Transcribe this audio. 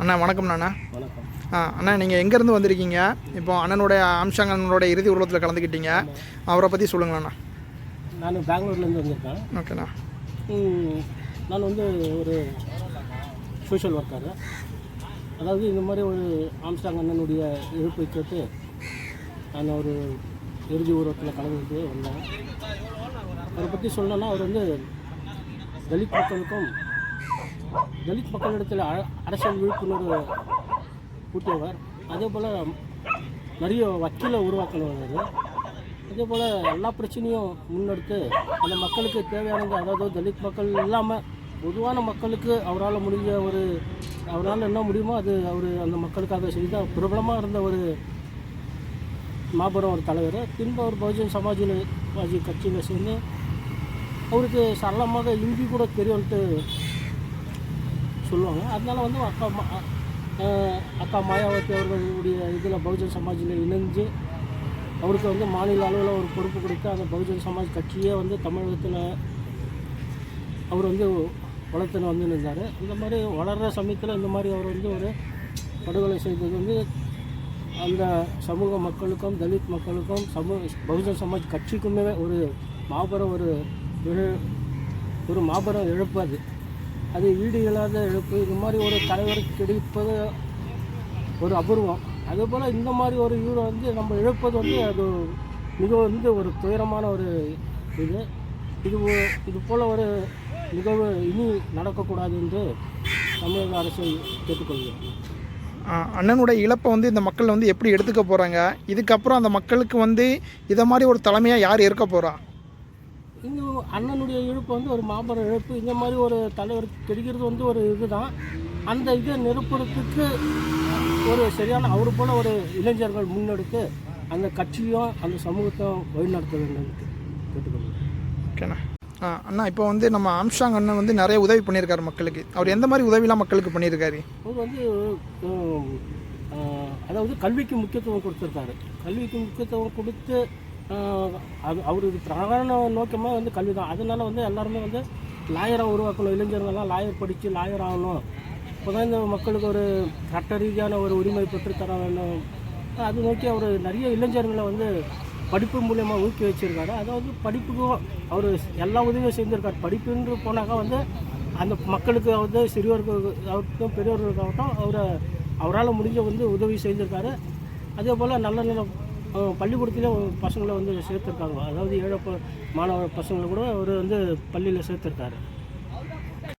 அண்ணா வணக்கம்ண்ணா அண்ணா. வணக்கம். ஆ அண்ணா நீங்கள் எங்கேருந்து வந்திருக்கீங்க? இப்போ அண்ணனுடைய அண்ணனோட இறுதி உருவத்தில் கலந்துக்கிட்டீங்க அவரை பற்றி சொல்லுங்களேண்ணா நான் பெங்களூர்லேருந்து வந்திருக்கேன். ஓகேண்ணா நான் வந்து ஒரு சோஷியல் ஒர்க்கர் அதாவது இந்த மாதிரி ஒரு ஆம்ஸ்டாங் அண்ணனுடைய இருப்பை கேட்டு நான் ஒரு இறுதி ஊர்வலத்தில் கலந்துட்டு வந்தேன். அவரை பற்றி சொல்லணும்னா அவர் வந்து தலித் மக்களுக்கும் தலித் மக்களிடத்தில் அ- அரசியல் விழிப்புணர்வு கூட்டியவர். அதே போல் நிறைய வக்கீலை உருவாக்கினவர் அதே போல் எல்லா பிரச்சனையும் முன்னெடுத்து அந்த மக்களுக்கு தேவையானது அதாவது தலித் மக்கள் இல்லாமல் பொதுவான மக்களுக்கு அவரால் முடிஞ்ச ஒரு அவரால் என்ன முடியுமோ அது அவர் அந்த மக்களுக்காக செய்த பிரபலமாக இருந்த ஒரு மாபெரும் ஒரு தலைவர். பின்பு அவர் பகுஜன் சமாஜ்வாதி கட்சியில் சேர்ந்து அவருக்கு சரளமாக இந்தி கூட தெரியும்ட்டு சொல்லுவாங்க. அதனால வந்து அக்கா மா- அக்கா மாயாவதி அவர்களுடைய இதில் பகுஜன் சமாஜில் இணைஞ்சு அவருக்கு வந்து மாநில அளவில் ஒரு பொறுப்பு கொடுத்து அந்த பகுஜன் சமாஜ் கட்சியே வந்து தமிழகத்தில் அவர் வந்து வளர்த்துன்னு வந்து இருந்தார் இந்த மாதிரி வளர்கிற சமயத்தில் இந்த மாதிரி அவர் வந்து ஒரு படுகொலை செய்தது வந்து அந்த சமூக மக்களுக்கும் தலித் மக்களுக்கும் சமூக பகுஜன் சமாஜ் கட்சிக்குமே ஒரு மாபெரும் ஒரு இழ- ஒரு மாபெரும் இழப்பு அது. அது ஈடு இல்லாத இழப்பு இந்த மாதிரி ஒரு தலைவருக்கு கிடைப்பது ஒரு அபூர்வம். அதுபோல் இந்த மாதிரி ஒரு இவரை வந்து நம்ம இழப்பது வந்து அது மிக வந்து ஒரு துயரமான ஒரு இது. இது இது போல் ஒரு நிகழ்வு இனி நடக்கக்கூடாது என்று தமிழக அரசை கேட்டுக்கொள்கிறேன். அண்ணனுடைய இழப்பை வந்து இந்த மக்கள் வந்து எப்படி எடுத்துக்க போகிறாங்க இதுக்கப்புறம் அந்த மக்களுக்கு வந்து இதை மாதிரி ஒரு தலைமையாக யார் இருக்க போகிறா இந்த அண்ணனுடைய இழப்பு வந்து ஒரு மாபெரும் இழப்பு. இந்த மாதிரி ஒரு தலைவர் கிடைக்கிறது வந்து ஒரு இதுதான். அந்த இதை நிரப்புறதுக்கு ஒரு சரியான அவர் போல ஒரு இளைஞர்கள் முன்னெடுத்து அந்த கட்சியும் அந்த சமூகத்தையும் வழிநடத்த வேண்டும் கேட்டுக்கொள்கிறேன். ஓகேண்ணா. ஆ அண்ணா இப்போ வந்து நம்ம ஆம்சாங் அண்ணன் வந்து நிறைய உதவி பண்ணியிருக்காரு மக்களுக்கு. அவர் எந்த மாதிரி உதவிலாம் மக்களுக்கு பண்ணியிருக்காரு? அவர் வந்து அதாவது கல்விக்கு முக்கியத்துவம் கொடுத்துருக்காரு. கல்விக்கு முக்கியத்துவம் கொடுத்து அது அவருக்கு பிரதான நோக்கமாக வந்து கல்வி தான் அதனால வந்து எல்லாருமே வந்து லாயராக உருவாக்கணும். இளைஞர்கள்லாம் லாயர் படித்து லாயர் ஆகணும். இப்போ தான் இந்த மக்களுக்கு ஒரு சட்ட ரீதியான ஒரு உரிமை பெற்று தர வேண்டும். அது நோக்கி அவர் நிறைய இளைஞர்களை வந்து படிப்பு மூலயமா ஊக்கி வச்சிருக்காரு. அதாவது படிப்புக்கும் அவர் எல்லா உதவியும் செஞ்சுருக்கார். படிப்புன்று போனாக்கா வந்து அந்த மக்களுக்கு வந்து சிறியோர்களுக்காகட்டும் பெரியவர்களுக்காகட்டும் அவரை அவரால் முடிஞ்ச வந்து உதவி செஞ்சுருக்காரு. அதே போல் நல்ல நல்ல பள்ளிக்கூடத்தில் பசங்களை வந்து சேர்த்துருக்காங்க. அதாவது ஏழை மாணவ பசங்களை கூட அவர் வந்து பள்ளியில் சேர்த்துருக்காரு.